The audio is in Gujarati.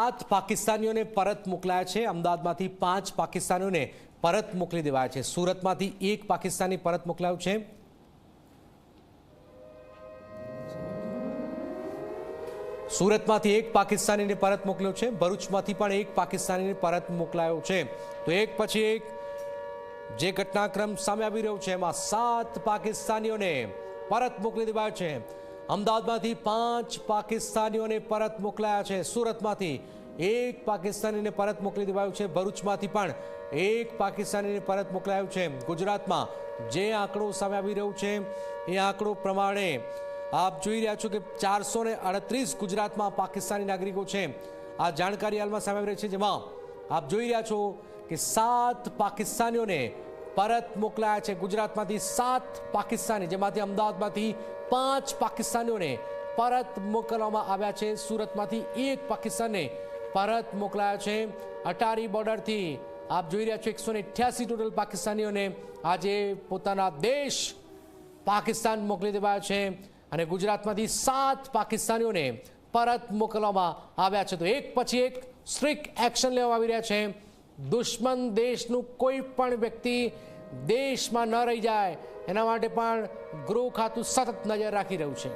સાત પાકિસ્તાનીઓને પરત મોકલાયા છે. અમદાવાદમાંથી પાંચ પાકિસ્તાનીઓને પરત મોકલી દેવાયા છે. સુરતમાંથી એક પાકિસ્તાની પરત મોકલાયું છે. સુરતમાંથી એક પાકિસ્તાનીને પરત મોકલ્યો છે. ભરૂચમાંથી પણ એક પાકિસ્તાનીને પરત મોકલાયો છે. તો એક પછી એક જે ઘટનાક્રમ સામે આવી રહ્યો છે, એમાં સાત પાકિસ્તાનીઓને પરત મોકલી દેવાયો છે. અમદાવાદમાંથી પાંચ પાકિસ્તાનીઓને પરત મોકલાયા છે. સુરતમાંથી એક પાકિસ્તાનીને પરત મોકલી દેવાયું છે. ભરૂચમાંથી પણ એક પાકિસ્તાનીને પરત મોકલાયું છે. ગુજરાતમાં જે આંકડો સામે આવી રહ્યો છે, એ આંકડો પ્રમાણે આપ જોઈ રહ્યા છો કે ચારસો અડત્રીસ ગુજરાતમાં પાકિસ્તાની નાગરિકો છે. આ જાણકારી હાલમાં સામે આવી રહી છે. જેમાં આપ જોઈ રહ્યા છો કે સાત પાકિસ્તાનીઓને પરત મોકલાયા છે ગુજરાતમાંથી સાત પાકિસ્તાની, જેમાંથી અમદાવાદમાંથી પાંચ પાકિસ્તાનીઓને પરત મોકલવામાં આવ્યા છે. સુરતમાંથી એક પાકિસ્તાનને પરત મોકલાયા છે. અટારી બોર્ડરથી આપ જોઈ રહ્યા છો એકસો ને ટોટલ પાકિસ્તાનીઓને આજે પોતાના દેશ પાકિસ્તાન મોકલી દેવાયા છે અને ગુજરાતમાંથી સાત પાકિસ્તાનીઓને પરત મોકલવામાં આવ્યા છે. તો એક પછી એક સ્ટ્રિક્ટ એક્શન લેવામાં આવી રહ્યા છે. દુશ્મન દેશનું કોઈ પણ વ્યક્તિ દેશમાં ન રહી જાય, એના માટે પણ ગૃહ ખાતું સતત નજર રાખી રહ્યું છે.